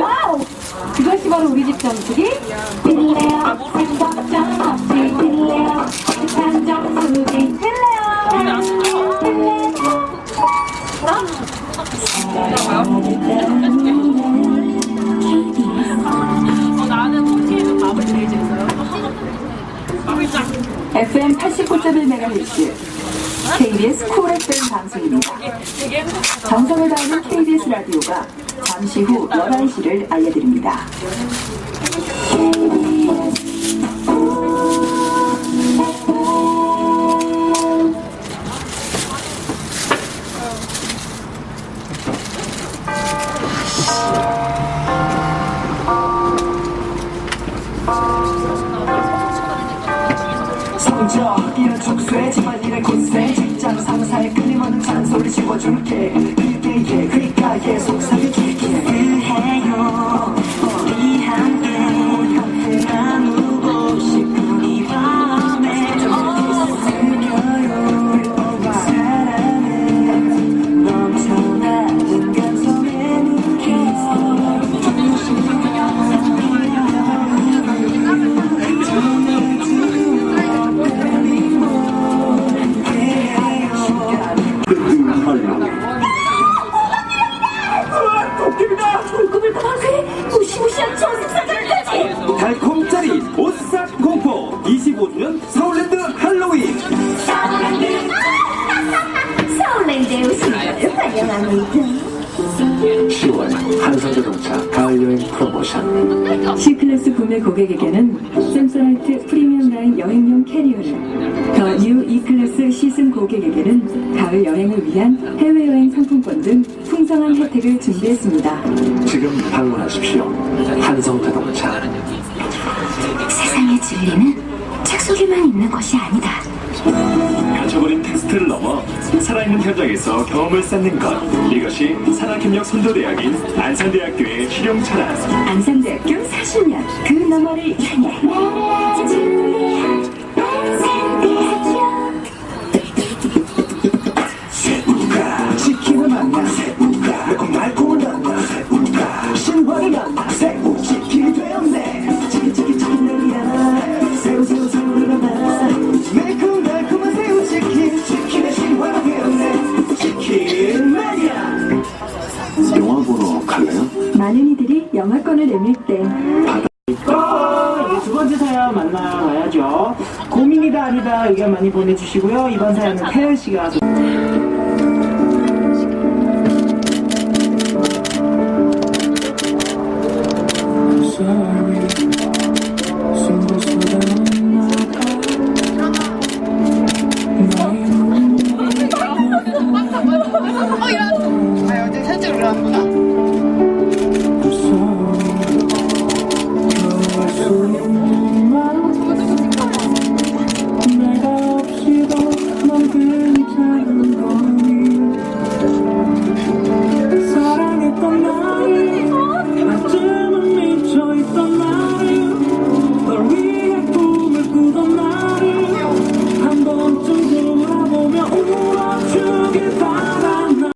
와우! 그것이 바로 우리 집 전투기 빌레어 삼각점 없이 빌레어 삼각점 수지 빌레어 빌레어 어, 나는 토끼에서 밥을 제일 잘 써요. 밥을 짱. FM 89.1MHz KBS 쿨 FM 방송입니다. 정성을 다하는 KBS 라디오가 잠시 후 11시를 알려드립니다. 성 이런 촉수에 집안일의 곳에 직장 상사의 끊임없는 잔소리 씹어줄게. 그게 그니까 예 속삭여줄게 10월 한성자동차 가을여행 프로모션. C클래스 구매 고객에게는 샘소나이트 프리미엄 라인 여행용 캐리어를 더 뉴 E클래스 시즌 고객에게는 가을 여행을 위한 해외여행 상품권 등 풍성한 혜택을 준비했습니다. 지금 방문하십시오. 한성자동차. 세상의 진리는 책 속에만 있는 것이 아니다. 갇혀버린 테스트를 넘어 살아있는 현장에서 경험을 쌓는 것. 이것이 산학협력 선도대학인 안산대학교의 실용철학 안산대학교 40년 그 너머를 향해 영화권을 내밀 때. 어, 번째 사연 만나봐야죠. 고민이다 아니다 의견 많이 보내주시고요. 이번 사연은 태연 씨가